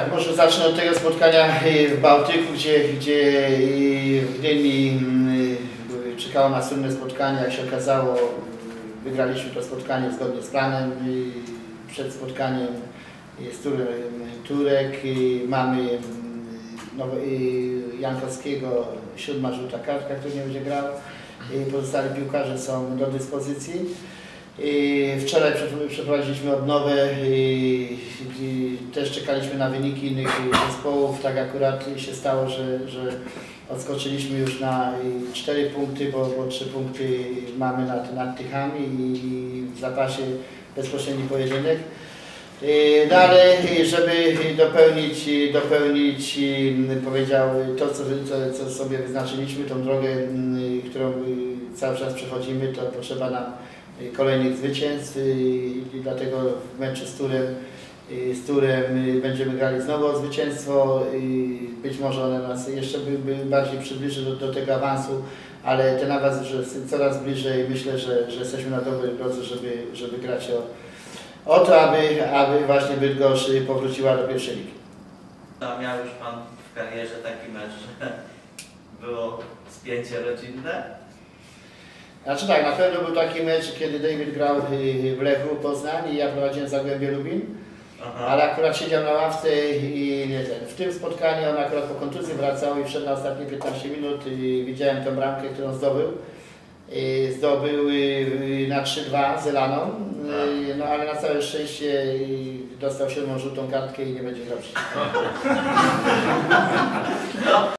Tak, Może zacznę od tego spotkania y, w Bałtyku, gdzie, gdzie y, w Gdyni y, czekało na słynne spotkanie. Jak się okazało, wygraliśmy to spotkanie zgodnie z planem. Przed spotkaniem Turem Turek y, mamy nowe- Jankowskiego, siódma żółta kartka, który nie będzie grał. Pozostali piłkarze są do dyspozycji. I Wczoraj prze- przeprowadziliśmy odnowę i, i też czekaliśmy na wyniki innych zespołów. Tak akurat się stało, że, że odskoczyliśmy już na y, 4 punkty, bo, bo 3 punkty mamy nad, nad Tychami i w zapasie bezpośredni pojedynek. No ale żeby dopełnić, dopełnić powiedział to, co, co, sobie wyznaczyliśmy, tą drogę, którą cały czas przechodzimy, to potrzeba nam kolejnych zwycięstw y, i dlatego w meczu z Turem, y, z Turem y, będziemy grali znowu o zwycięstwo. y, Być może one nas jeszcze by, by bardziej przybliży do, do tego awansu, ale ten awans jest coraz bliżej. Myślę, że, że jesteśmy na dobrej drodze, żeby, żeby grać o, o to, aby, aby właśnie Bydgoszcz y, powróciła do pierwszej ligi. A miał już Pan w karierze taki mecz, że było spięcie rodzinne? Znaczy tak, na pewno był taki mecz, kiedy David grał y, w Lechu Poznań i ja prowadziłem Zagłębie Lubin. Aha. Ale akurat siedział na ławce i nie ten. W tym spotkaniu on akurat po kontuzji wracał i wszedł na ostatnie 15 minut i widziałem tę bramkę, którą zdobył. I zdobył y, y, na 3-2 z Elaną, y, no ale na całe szczęście y, dostał siódmą żółtą kartkę i nie będzie grał przeciwko.